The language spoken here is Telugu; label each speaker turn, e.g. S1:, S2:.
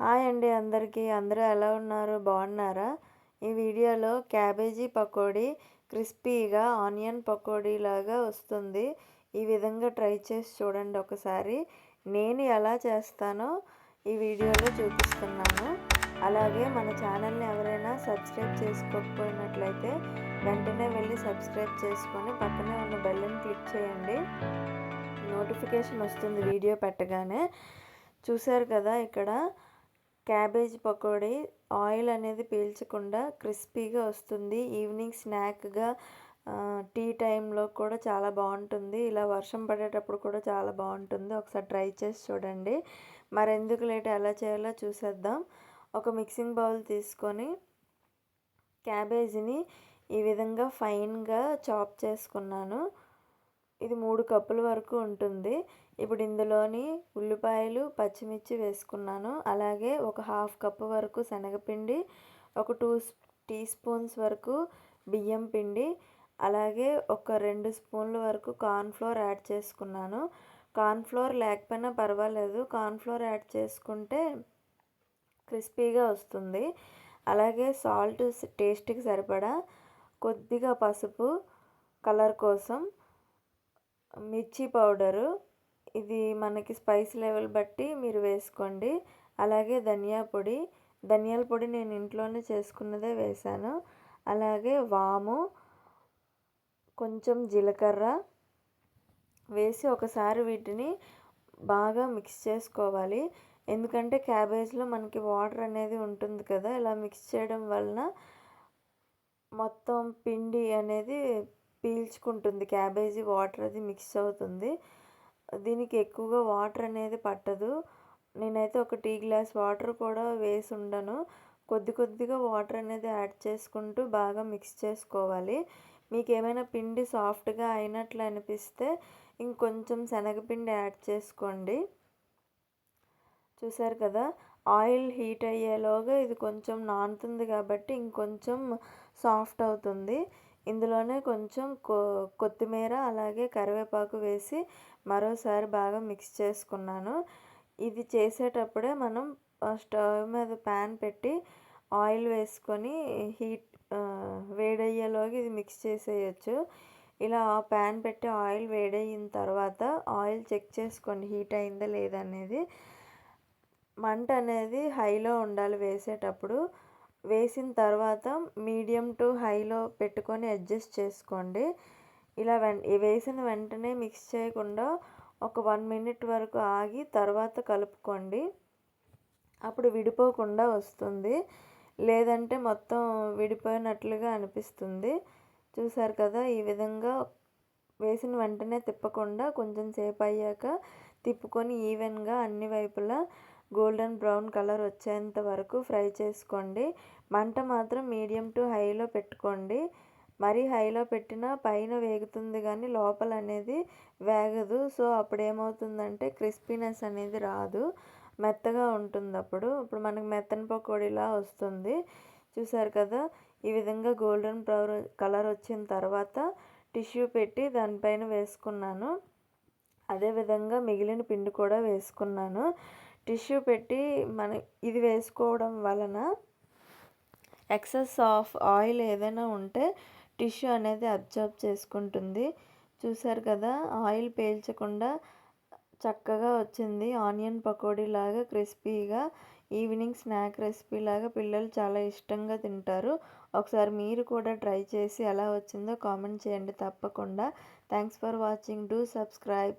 S1: హాయ్ అండి అందరికీ. అందరూ ఎలా ఉన్నారు? బాగున్నారా? ఈ వీడియోలో క్యాబేజీ పకోడీ క్రిస్పీగా ఆనియన్ పకోడీ లాగా వస్తుంది. ఈ విధంగా ట్రై చేసి చూడండి ఒకసారి. నేను ఎలా చేస్తానో ఈ వీడియోలో చూపిస్తున్నాను. అలాగే మన ఛానల్ని ఎవరైనా సబ్స్క్రైబ్ చేసుకోకపోయినట్లయితే వెంటనే వెళ్ళి సబ్స్క్రైబ్ చేసుకొని పక్కనే ఉన్న బెల్లని క్లిక్ చేయండి. నోటిఫికేషన్ వస్తుంది వీడియో పెట్టగానే. చూసారు కదా ఇక్కడ క్యాబేజ్ పకోడీ ఆయిల్ అనేది పీల్చకుండా క్రిస్పీగా వస్తుంది. ఈవినింగ్ స్నాక్గా టీ టైంలో కూడా చాలా బాగుంటుంది. ఇలా వర్షం పడేటప్పుడు కూడా చాలా బాగుంటుంది. ఒకసారి ట్రై చేసి చూడండి. మరెందుకు లేట్ ఎలా చేయాలో చూసేద్దాం. ఒక మిక్సింగ్ బౌల్ తీసుకొని క్యాబేజీని ఈ విధంగా ఫైన్గా చాప్ చేసుకున్నాను. ఇది మూడు కప్పుల వరకు ఉంటుంది. ఇప్పుడు ఇందులోని ఉల్లిపాయలు పచ్చిమిర్చి వేసుకున్నాను. అలాగే ఒక హాఫ్ కప్పు వరకు శనగపిండి ఒక టూ టీ స్పూన్స్ వరకు బియ్యం పిండి అలాగే ఒక రెండు స్పూన్ల వరకు కార్న్ఫ్లోర్ యాడ్ చేసుకున్నాను. కార్న్ఫ్లోర్ లేకపోయినా పర్వాలేదు. కార్న్ఫ్లోర్ యాడ్ చేసుకుంటే క్రిస్పీగా వస్తుంది. అలాగే సాల్ట్ టేస్ట్కి సరిపడా కొద్దిగా పసుపు కలర్ కోసం మిర్చి పౌడరు. ఇది మనకి స్పైస్ లెవెల్ బట్టి మీరు వేసుకోండి. అలాగే ధనియా పొడి. ధనియాల పొడి నేను ఇంట్లోనే చేసుకున్నదే వేశాను. అలాగే వాము కొంచెం జీలకర్ర వేసి ఒకసారి వీటిని బాగా మిక్స్ చేసుకోవాలి. ఎందుకంటే క్యాబేజ్లో మనకి వాటర్ అనేది ఉంటుంది కదా ఇలా మిక్స్ చేయడం వలన మొత్తం పిండి అనేది పీల్చుకుంటుంది. క్యాబేజీ వాటర్ అది మిక్స్ అవుతుంది. దీనికి ఎక్కువగా వాటర్ అనేది పట్టదు. నేనైతే ఒక టీ గ్లాస్ వాటర్ కూడా వేసి ఉండను. కొద్ది కొద్దిగా వాటర్ అనేది యాడ్ చేసుకుంటూ బాగా మిక్స్ చేసుకోవాలి. మీకు ఏమైనా పిండి సాఫ్ట్గా అయినట్లు అనిపిస్తే ఇంకొంచెం శనగపిండి యాడ్ చేసుకోండి. చూసారు కదా? ఆయిల్ హీట్ అయ్యేలోగా ఇది కొంచెం నానుతుంది కాబట్టి ఇంకొంచెం సాఫ్ట్ అవుతుంది. ఇందులోనే కొంచెం కొ కొత్తిమీర అలాగే కరివేపాకు వేసి మరోసారి బాగా మిక్స్ చేసుకున్నాను. ఇది చేసేటప్పుడే మనం స్టవ్ మీద ప్యాన్ పెట్టి ఆయిల్ వేసుకొని హీట్ వేడయ్యేలోకి ఇది మిక్స్ చేసేయచ్చు. ఇలా ప్యాన్ పెట్టి ఆయిల్ వేడయిన తర్వాత ఆయిల్ చెక్ చేసుకోండి హీట్ అయిందా లేదనేది మంట అనేది హైలో ఉండాలి వేసేటప్పుడు. వేసిన తర్వాత మీడియం టు హైలో పెట్టుకొని అడ్జస్ట్ చేసుకోండి. ఇలా వెం వేసిన వెంటనే మిక్స్ చేయకుండా ఒక వన్ మినిట్ వరకు ఆగి తర్వాత కలుపుకోండి. అప్పుడు విడిపోకుండా వస్తుంది. లేదంటే మొత్తం విడిపోయినట్లుగా అనిపిస్తుంది. చూసారు కదా ఈ విధంగా వేసిన వెంటనే తిప్పకుండా కొంచెం సేపు అయ్యాక తిప్పుకొని ఈవెన్గా అన్ని వైపులా గోల్డెన్ బ్రౌన్ కలర్ వచ్చేంత వరకు ఫ్రై చేసుకోండి. మంట మాత్రం మీడియం టు హైలో పెట్టుకోండి. మరీ హైలో పెట్టినా పైన వేగుతుంది కానీ లోపల అనేది వేగదు. సో అప్పుడు ఏమవుతుందంటే క్రిస్పీనెస్ అనేది రాదు. మెత్తగా ఉంటుంది అప్పుడు. ఇప్పుడు మనకు మెత్తని పకోడీలా వస్తుంది. చూసారు కదా? ఈ విధంగా గోల్డెన్ బ్రౌన్ కలర్ వచ్చిన తర్వాత టిష్యూ పెట్టి దానిపైన వేసుకున్నాను. అదేవిధంగా మిగిలిన పిండి కూడా వేసుకున్నాను. టిష్యూ పెట్టి మన ఇది వేసుకోవడం వలన ఎక్సెస్ ఆఫ్ ఆయిల్ ఏదైనా ఉంటే టిష్యూ అనేది అబ్జర్బ్ చేసుకుంటుంది. చూసారు కదా ఆయిల్ పేల్చకుండా చక్కగా వచ్చింది. ఆనియన్ పకోడీ లాగా క్రిస్పీగా ఈవినింగ్ స్నాక్ రెసిపీ లాగా పిల్లలు చాలా ఇష్టంగా తింటారు. ఒకసారి మీరు కూడా ట్రై చేసి ఎలా వచ్చిందో కామెంట్ చేయండి తప్పకుండా. Thanks for watching. Do subscribe.